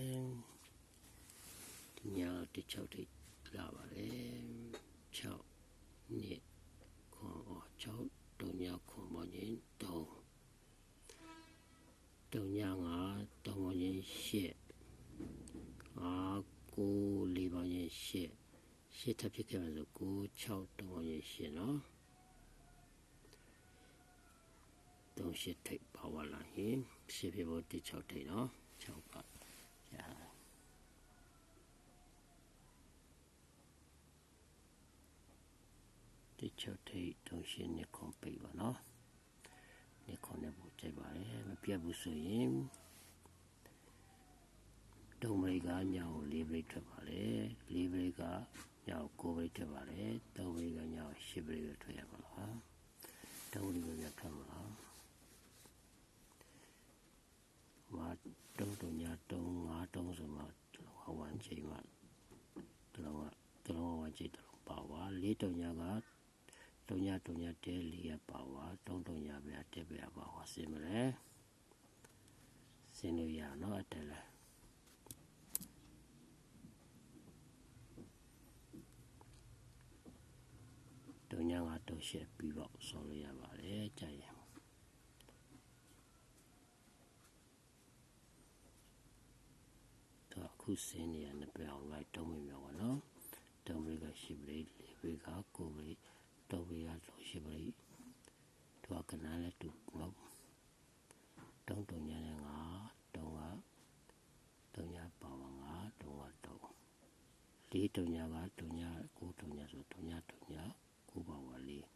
တယ်ဒီညတစ်ချောက်ထိပ်လာပါတယ်6နှစ်ခွန်အော်6တုံညခွန်မောင်းရင်3တုံည9တုံမောင်းရင်8အာ9လေးပေါင်းရင်8 8ထပ်ဖြစ်ခဲ့မှာဆို9 6တုံမောင်းရင်8နော်တုံး8ထိပ်ပါဝလာရင်ရှေ့ပြဖို့တစ်6ထိပ်နော်6ပါရ တစ်6ထိပ်တုံး8နှစ်ခွန်ပိတ်ပါနော်နှစ်ခွန်နဲ့ပို့ကြိုက်ပါတယ်မပြတ်ဘူးဆိုရင်တုံးမိတ်ကညောင်၄ဘရိတ်ထွက်ပါလေ၄ဘရိတ်ကညောင်9ဘရိတ်ထွက်ပါလေတုံးဘရိတ်ကညောင်10ဘရိတ်ပဲထွက်ရပါလားတုံးဘရိတ်က 3.3ပါ3.3တဲလေးရပါဝါ3.3ရပါတက်ပြပါဝါစင်မလဲစင်လို့ရနော်အတက်လားတုံညာငါတုံရှက်ပြီးတော့ဆော်လို့ရပါတယ်ကြိုက်ရတော့ခုစင်းနေရနှစ်ပြောင်လိုက်တုံးမြေမြောင်ပါနော်တုံးလေးကရှိပလေး ရိကကိုဘရိတုံးဘရိကတော့ရှိပရိတော့ကနာလည်းတူနော်တုံးတုံညာနဲ့ငါတုံးကတုံညာပါဝငါတုံးကတုံးလေးတုံညာကတုံညာကိုတုံညာဆိုတုံညာတုံညာကိုပါဝလေး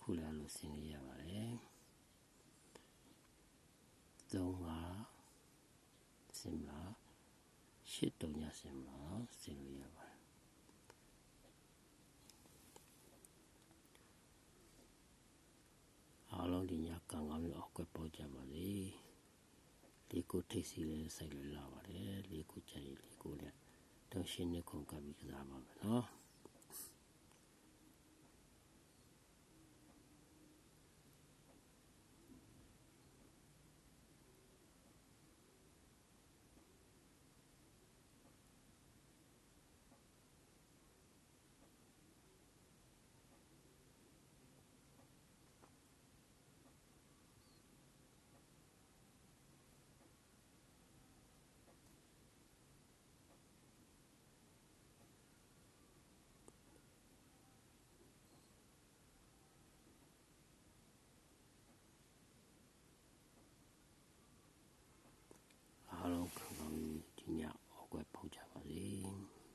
ခုလည်းလို့စင်းနေရပါတယ်သုံးကစင်မလားရှစ်တုံညဆင်မလားဆင်လို့ရပါတယ်အားလုံးဒီညကံကောင်းပြီးအောက်ကပေါက်ကြပါလေလေး ကိုထိတ်စီလေးစိုက်လို့လာပါတယ်လေးကိုကြိုက်လေးကိုလည်းတော့ရှင်းနေခုန်ကပ်ပြီးကစားပါမယ်နော်